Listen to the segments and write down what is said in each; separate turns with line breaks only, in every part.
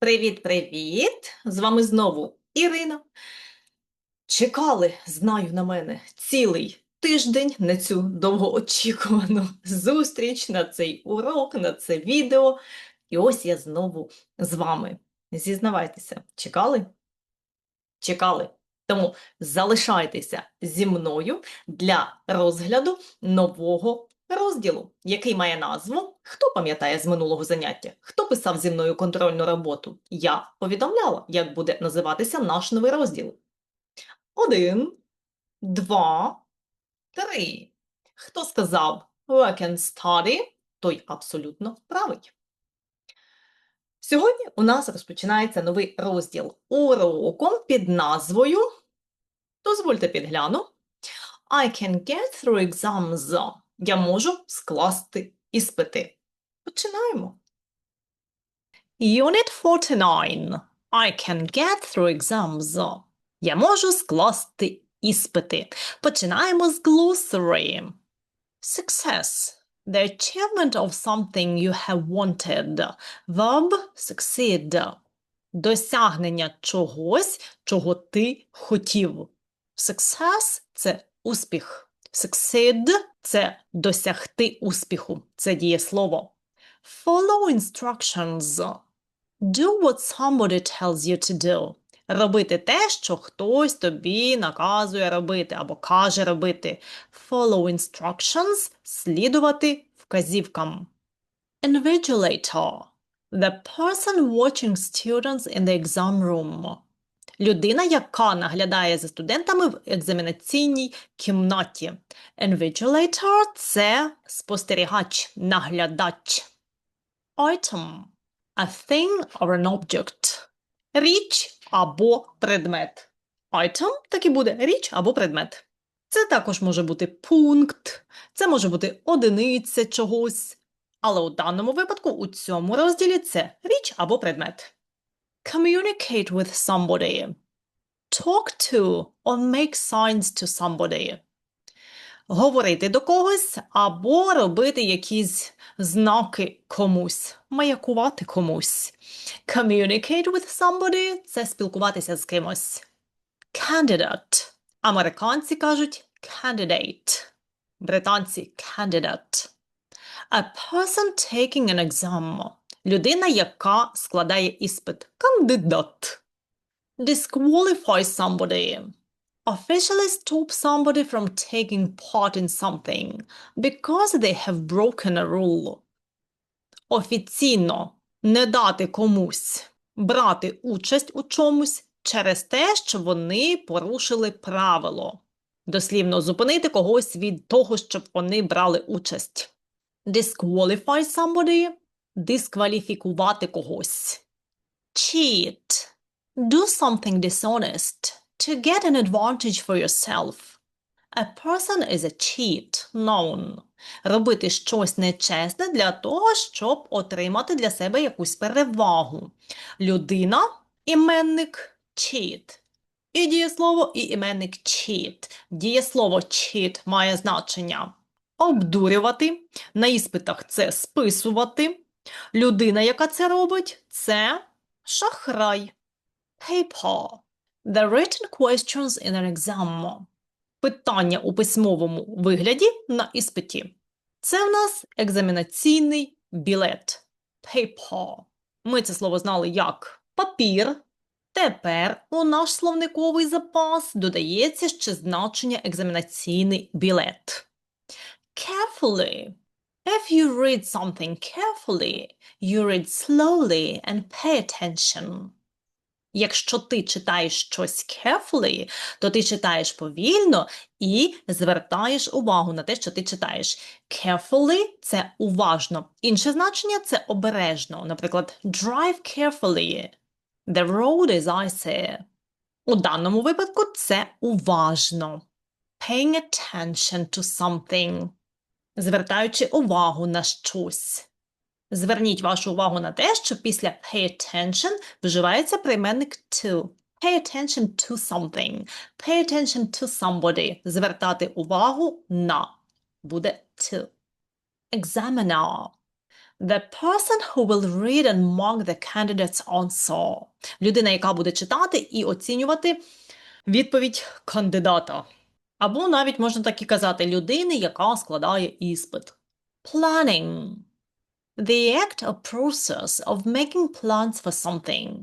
Привіт-привіт! З вами знову Ірина. Чекали, знаю на мене, цілий тиждень на цю довгоочікувану зустріч, на цей урок, на це відео. І ось я знову з вами. Зізнавайтеся, чекали? Чекали. Тому залишайтеся зі мною для розгляду нового розділу, який має назву Хто пам'ятає з минулого заняття? Хто писав зі мною контрольну роботу? Я повідомляла, як буде називатися наш новий розділ. Один, два, три. Хто сказав work and study, той абсолютно правий. Сьогодні у нас розпочинається новий розділ уроку під назвою Дозвольте підгляну. I can get through exams. Я можу скласти іспити. Починаємо. Unit 49. I can get through exams. Я можу скласти іспити. Починаємо з glossary. Success. The achievement of something you have wanted. Verb succeed. Досягнення чогось, чого ти хотів. Success – це успіх. Succeed – це досягти успіху. Це дієслово. Follow instructions. Do what somebody tells you to do. Робити те, що хтось тобі наказує робити або каже робити. Follow instructions – слідувати вказівкам. Invigilator. The person watching students in the exam room. Людина, яка наглядає за студентами в екзаменаційній кімнаті. Invigilator – це спостерігач, наглядач. Item – a thing or an object. Річ або предмет. Item – так і буде річ або предмет. Це також може бути пункт, це може бути одиниця чогось. Але у даному випадку у цьому розділі це річ або предмет. Communicate with somebody. Talk to or make signs to somebody. Говорити до когось або робити якісь знаки комусь, маякувати комусь. Communicate with somebody – це спілкуватися з кимось. Candidate. Американці кажуть candidate. Британці candidate. A person taking an exam. Людина, яка складає іспит. Кандидат. Disqualify somebody. Officially stop somebody from taking part in something because they have broken a rule. Офіційно не дати комусь брати участь у чомусь через те, що вони порушили правило. Дослівно зупинити когось від того, щоб вони брали участь. Disqualify somebody – дискваліфікувати когось. Cheat – do something dishonest to get an advantage for yourself. A person is a cheat, known. Робити щось нечесне для того, щоб отримати для себе якусь перевагу. Людина – іменник cheat. І дієслово, і іменник cheat. Дієслово cheat має значення обдурювати. На іспитах це списувати. Людина, яка це робить, це шахрай. Paper. The written questions in an exam. Питання у письмовому вигляді на іспиті. Це в нас екзаменаційний білет. Paper. Ми це слово знали як папір. Тепер у наш словниковий запас додається ще значення екзаменаційний білет. Carefully. If you read something carefully, you read slowly and pay attention. Якщо ти читаєш щось carefully, то ти читаєш повільно і звертаєш увагу на те, що ти читаєш. Carefully – це уважно. Інше значення – це обережно. Наприклад, drive carefully. The road is icy. У даному випадку це уважно. Paying attention to something. Звертаючи увагу на щось. Зверніть вашу увагу на те, що після pay attention вживається прийменник to. Pay attention to something. Pay attention to somebody. Звертати увагу на. Буде to. Examiner. The person who will read and mark the candidate's answer. Людина, яка буде читати і оцінювати відповідь кандидата. Або навіть можна так і казати людини, яка складає іспит. Planning. The act or process of making plans for something.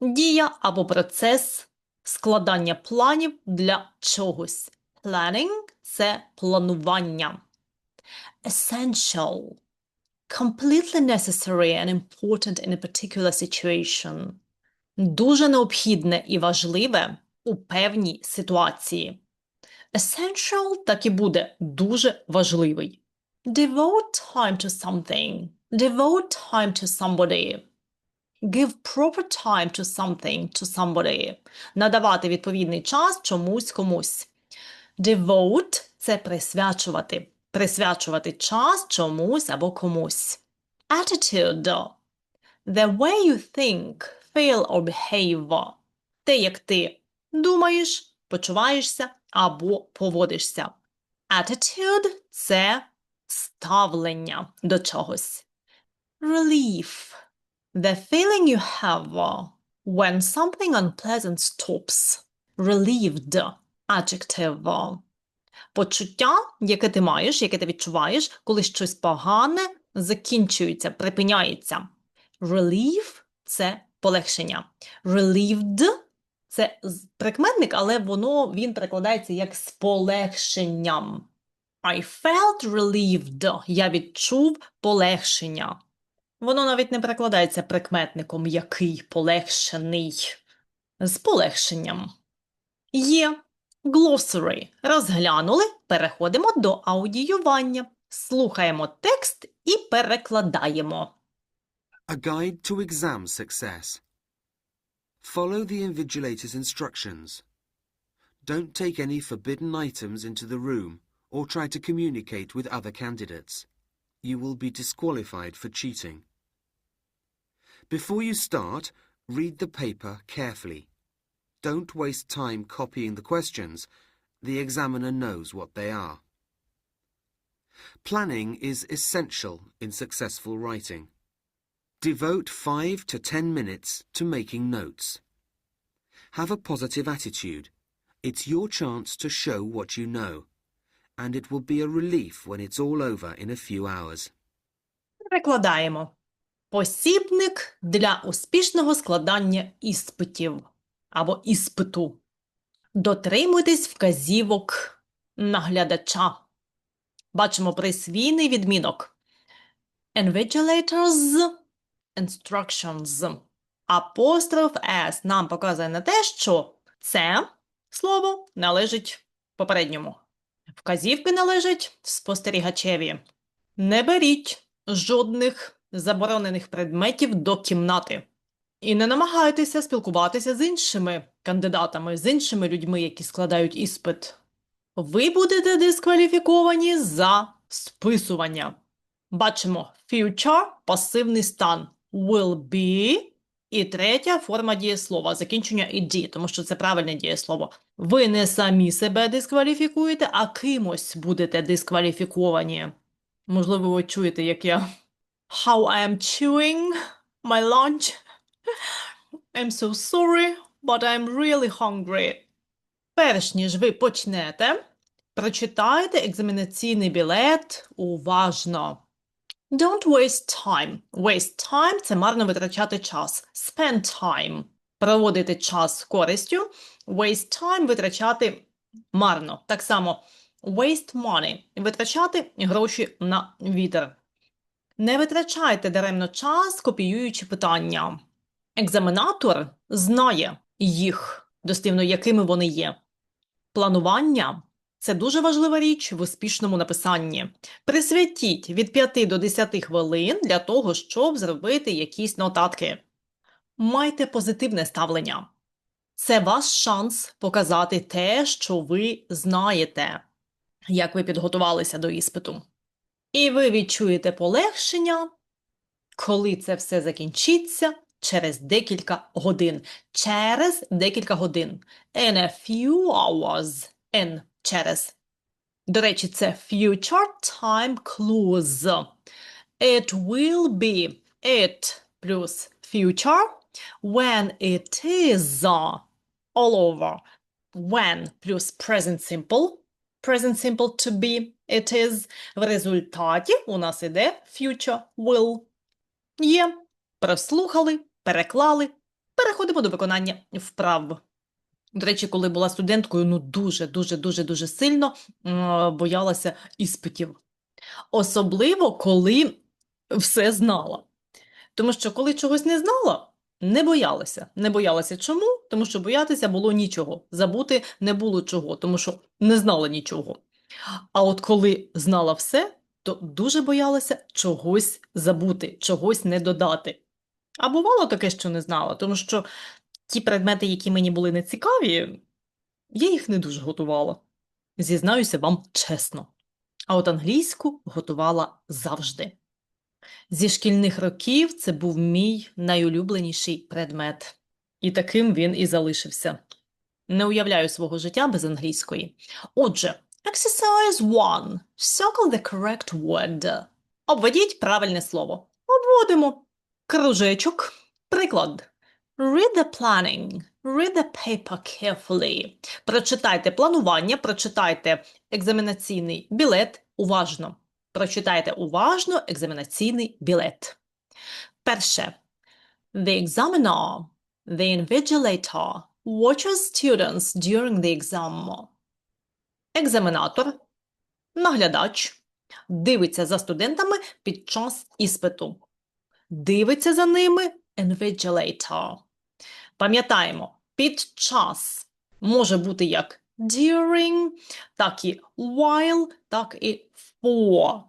Дія або процес складання планів для чогось. Planning – це планування. Essential. Completely necessary and important in a particular situation. Дуже необхідне і важливе у певній ситуації. Essential так і буде дуже важливий. Devote time to something. Devote time to somebody. Give proper time to something to somebody. Надавати відповідний час чомусь комусь. Devote – це присвячувати. Присвячувати час чомусь або комусь. Attitude – the way you think, feel or behave. Те, як ти думаєш, почуваєшся або поводишся. Attitude – це ставлення до чогось. Relief – the feeling you have when something unpleasant stops. Relieved – adjective. Почуття, яке ти маєш, яке ти відчуваєш, коли щось погане закінчується, припиняється. Relief – це полегшення. Relieved – це прикметник, але воно, він перекладається як з полегшенням. I felt relieved. Я відчув полегшення. Воно навіть не перекладається прикметником який полегшений. З полегшенням. Є. Glossary. Розглянули. Переходимо до аудіювання. Слухаємо текст і перекладаємо.
A guide to exam success. Follow the invigilator's instructions. Don't take any forbidden items into the room or try to communicate with other candidates. You will be disqualified for cheating. Before you start, read the paper carefully. Don't waste time copying the questions. The examiner knows what they are. Planning is essential in successful writing. Devote 5 to 10 minutes to making notes. Have a positive attitude. It's your chance to show what you know, and it will be a relief when it's all over in a few hours.
Перекладаємо. Посібник для успішного складання іспитів або іспиту. Дотримуйтесь вказівок наглядача. Бачимо присвійний відмінок. Invigilators instructions. Апостроф S нам показує на те, що це слово належить попередньому. Вказівки належать спостерігачеві. Не беріть жодних заборонених предметів до кімнати. І не намагайтеся спілкуватися з іншими кандидатами, з іншими людьми, які складають іспит. Ви будете дискваліфіковані за списування. Бачимо future – пасивний стан, will be і третя форма дієслова, закінчення ed, тому що це правильне дієслово. Ви не самі себе дискваліфікуєте, а кимось будете дискваліфіковані. Можливо, ви чуєте, як я How I am chewing my lunch. I'm so sorry, but I'm really hungry. Перш ніж ви почнете, прочитайте екзаменаційний білет уважно. Don't waste time. Waste time – це марно витрачати час. Spend time – проводити час з користю. Waste time – витрачати марно. Так само waste money – витрачати гроші на вітер. Не витрачайте даремно час, копіюючи питання. Екзаменатор знає їх, дослівно якими вони є. Планування це дуже важлива річ в успішному написанні. Присвятіть від 5 до 10 хвилин для того, щоб зробити якісь нотатки. Майте позитивне ставлення. Це ваш шанс показати те, що ви знаєте, як ви підготувалися до іспиту. І ви відчуєте полегшення, коли це все закінчиться через декілька годин. Через декілька годин. In a few hours. In через. До речі, це future time clause. It will be it плюс future when it is all over. When плюс present simple. Present simple to be it is. В результаті у нас іде future will. Є. Прослухали, переклали. Переходимо до виконання вправ. До речі, коли була студенткою, ну дуже, дуже, дуже, дуже сильно м, боялася іспитів. Особливо, коли все знала. Тому що коли чогось не знала, не боялася. Не боялася чому? Тому що боятися було нічого. Забути не було чого, тому що не знала нічого. А от коли знала все, то дуже боялася чогось забути, чогось не додати. А бувало таке, що не знала, тому що ті предмети, які мені були нецікаві, я їх не дуже готувала. Зізнаюся вам чесно. А от англійську готувала завжди. Зі шкільних років це був мій найулюбленіший предмет. І таким він і залишився. Не уявляю свого життя без англійської. Отже, exercise 1. Circle the correct word. Обведіть правильне слово. Обводимо. Кружечок. Приклад. Read the planning. Read the paper carefully. Прочитайте планування, прочитайте екзаменаційний білет уважно. Прочитайте уважно екзаменаційний білет. Перше. The examiner, the invigilator, watches students during the exam. Екзаменатор, наглядач, дивиться за студентами під час іспиту. Дивиться за ними invigilator. Пам'ятаємо, під час може бути як during, так і while, так і for.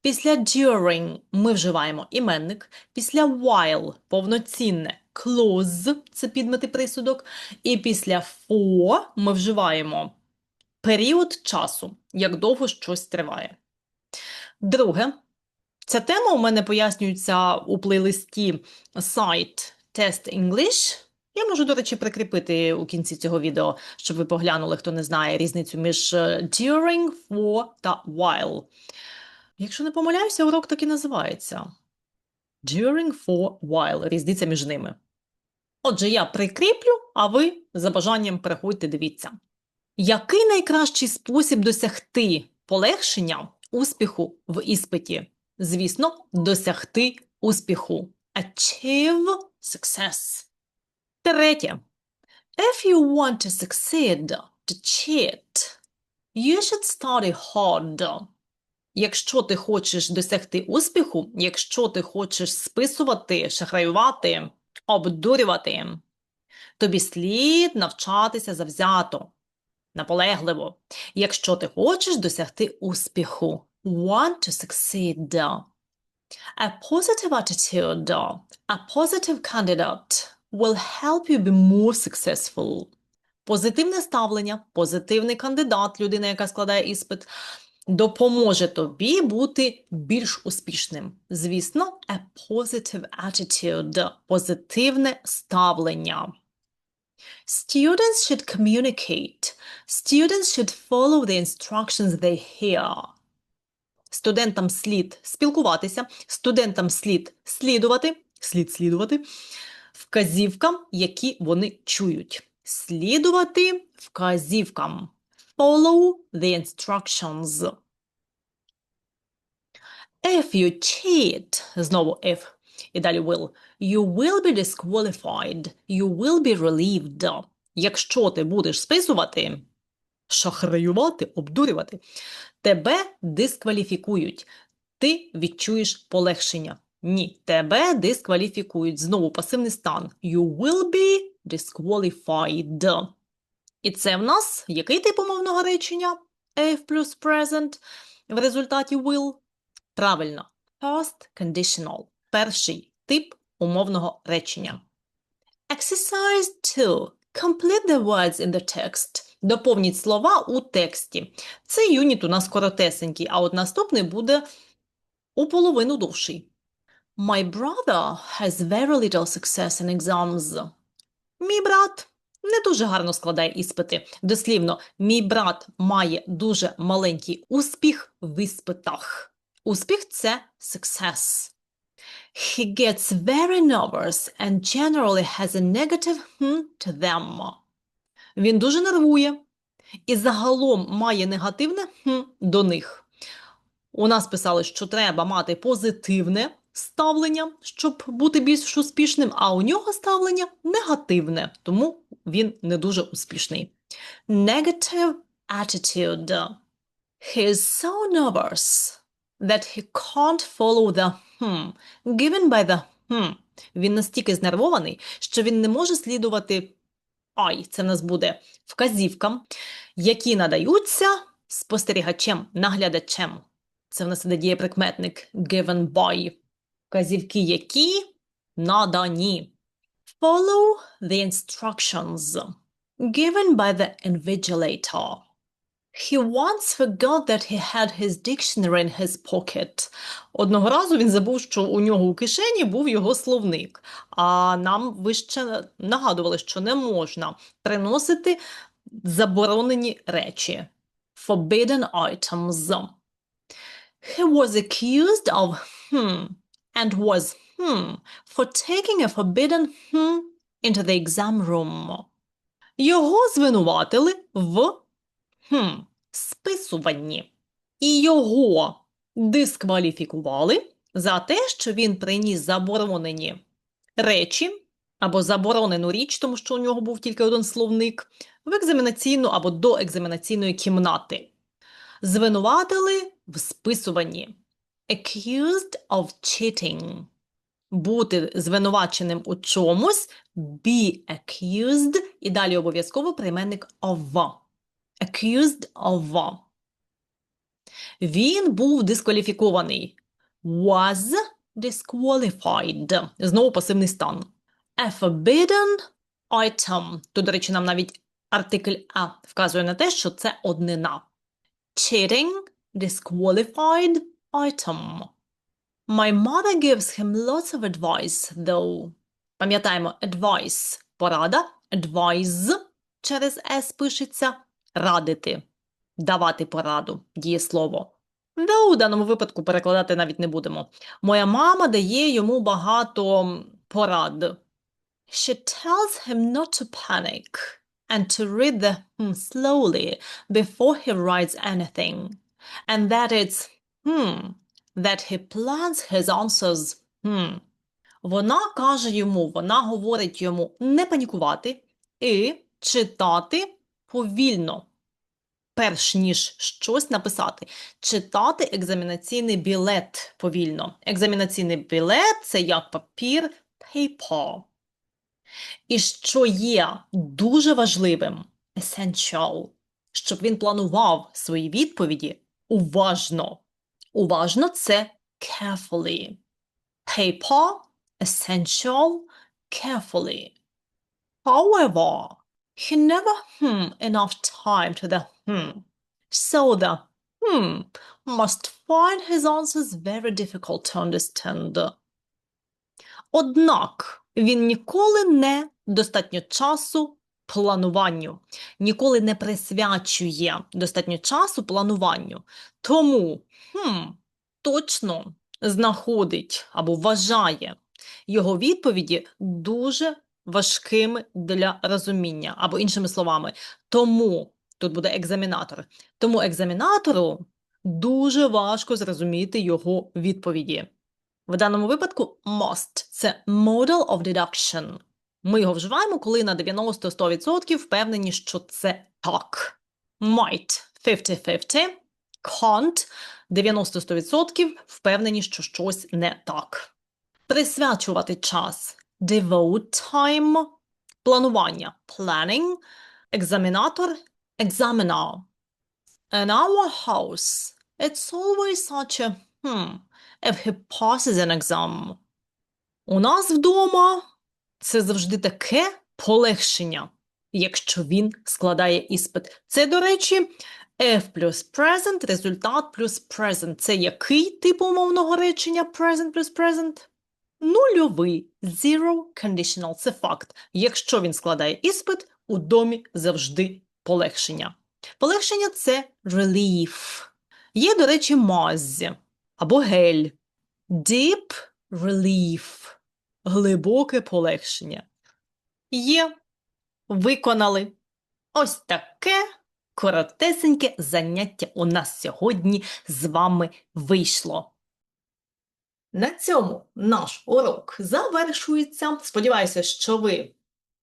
Після during ми вживаємо іменник, після while повноцінне close – це підмети присудок, і після for ми вживаємо період часу, як довго щось триває. Друге, ця тема у мене пояснюється у плейлисті сайт Test English. Я можу, до речі, прикріпити у кінці цього відео, щоб ви поглянули, хто не знає різницю між е, during, for та while. Якщо не помиляюся, урок так і називається. During, for, while. Різниця між ними. Отже, я прикріплю, а ви за бажанням переходьте, дивіться. Який найкращий спосіб досягти полегшення успіху в іспиті? Звісно, досягти успіху. Achieve success. Третє. If you want to succeed, to cheat, you should study hard. Якщо ти хочеш досягти успіху, якщо ти хочеш списувати, шахраювати, обдурювати, тобі слід навчатися завзято, наполегливо. Якщо ти хочеш досягти успіху, want to succeed. A positive attitude, a positive candidate will help you be more successful. Позитивне ставлення, позитивний кандидат, людина, яка складає іспит, допоможе тобі бути більш успішним. Звісно, a positive attitude – позитивне ставлення. Students should communicate. Students should follow the instructions they hear. Студентам слід спілкуватися, студентам слід слідувати, слід слідувати вказівкам, які вони чують. Слідувати вказівкам. Follow the instructions. If you cheat, знову if, і далі will, you will be disqualified, you will be relieved. Якщо ти будеш списувати, шахраювати, обдурювати, тебе дискваліфікують. Ти відчуєш полегшення. Ні, тебе дискваліфікують. Знову пасивний стан. You will be disqualified. І це в нас який тип умовного речення? If плюс present в результаті will. Правильно. Past conditional. Перший тип умовного речення. Exercise 2. Complete the words in the text. Доповніть слова у тексті. Цей юніт у нас коротесенький, а от наступний буде у половину довший. My brother has very little success in exams. Мій брат не дуже гарно складає іспити. Дослівно, мій брат має дуже маленький успіх в іспитах. Успіх – це success. He gets very nervous and generally has a negative hmm to them. Він дуже нервує і загалом має негативне «хм» до них. У нас писали, що треба мати позитивне ставлення, щоб бути більш успішним, а у нього ставлення негативне, тому він не дуже успішний. Negative attitude. He so nervous that he can't follow the hmm given by the hmm. Він настільки знервований, що він не може слідувати I, це в нас буде вказівкам, які надаються спостерігачем, наглядачем. Це в нас іде дієприкметник given by. Вказівки, які надані. Follow the instructions given by the invigilator. He once forgot that he had his dictionary in his pocket. Одного разу він забув, що у нього у кишені був його словник. А нам вище нагадували, що не можна приносити заборонені речі. Forbidden items. He was accused of hmm and was hmm for taking a forbidden hmm into the exam room. Його звинуватили в хм, списуванні. І його дискваліфікували за те, що він приніс заборонені речі або заборонену річ, тому що у нього був тільки один словник, в екзаменаційну або до екзаменаційної кімнати. Звинуватили в списуванні. Accused of cheating. Бути звинуваченим у чомусь, be accused, і далі обов'язково прийменник of. Accused of. Він був дискваліфікований. Was disqualified. Знову пасивний стан. A forbidden item. Тут, до речі, нам навіть артикль А вказує на те, що це однина. Cheating, disqualified item. My mother gives him lots of advice, though. Пам'ятаємо, advice – порада, advise через S пишеться радити, давати пораду, дієслово. Though у даному випадку перекладати навіть не будемо. Моя мама дає йому багато порад. She tells him not to panic and to read the hmm slowly before he writes anything. And that it's hmm that he plans his answers hmm. Вона каже йому, вона говорить йому не панікувати і читати повільно, перш ніж щось написати. Читати екзаменаційний білет повільно. Екзаменаційний білет це як папір paper. І що є дуже важливим, essential, щоб він планував свої відповіді уважно. Уважно це carefully. Paper, essential, carefully. However, he never hmm enough time to the hmm. So the hmm must find his answers very difficult to understand. Однак він ніколи не достатньо часу плануванню, ніколи не присвячує достатньо часу плануванню. Тому хм, точно знаходить або вважає його відповіді дуже важкими для розуміння, або іншими словами, тому тут буде екзаменатор. Тому екзаменатору дуже важко зрозуміти його відповіді. В даному випадку must – це model of deduction. Ми його вживаємо, коли на 90-100% впевнені, що це так. Might – 50-50, can't – 90-100% впевнені, що щось не так. Присвячувати час – devote time, планування – planning, екзаменатор – examiner. In our house, it's always such a hmm if he passes an exam. У нас вдома це завжди таке полегшення, якщо він складає іспит. Це, до речі, F плюс present, результат плюс present. Це який тип умовного речення present плюс present? Нульовий. Zero conditional. Це факт. Якщо він складає іспит, у домі завжди полегшення. Полегшення – це relief. Є, до речі, мазь. або гель. Deep relief – глибоке полегшення. Є. Виконали. Ось таке коротесеньке заняття у нас сьогодні з вами вийшло. На цьому наш урок завершується. Сподіваюся, що ви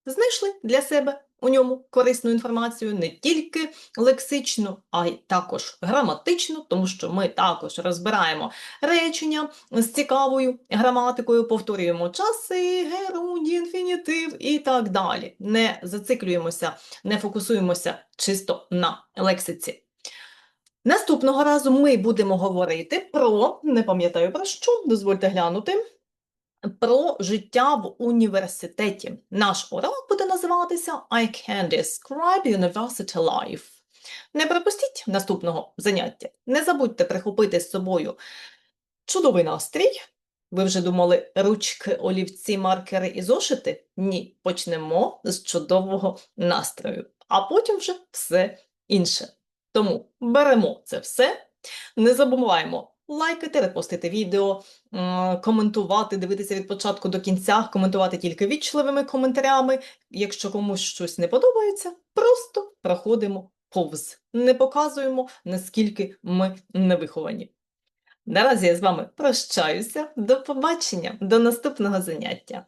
знайшли для себе у ньому корисну інформацію не тільки лексичну, а й також граматичну, тому що ми також розбираємо речення з цікавою граматикою, повторюємо часи, герунді, інфінітив і так далі. Не зациклюємося, не фокусуємося чисто на лексиці. Наступного разу ми будемо говорити про, не пам'ятаю про що, дозвольте глянути, про життя в університеті. Наш урок буде називатися I can describe university life. Не пропустіть наступного заняття. Не забудьте прихопити з собою чудовий настрій. Ви вже думали ручки, олівці, маркери і зошити? Ні, почнемо з чудового настрою, а потім вже все інше. Тому беремо це все, не забуваємо лайкати, репостити відео, коментувати, дивитися від початку до кінця, коментувати тільки вічливими коментарями. Якщо комусь щось не подобається, просто проходимо повз. Не показуємо, наскільки ми невиховані. Наразі я з вами прощаюся. До побачення, до наступного заняття.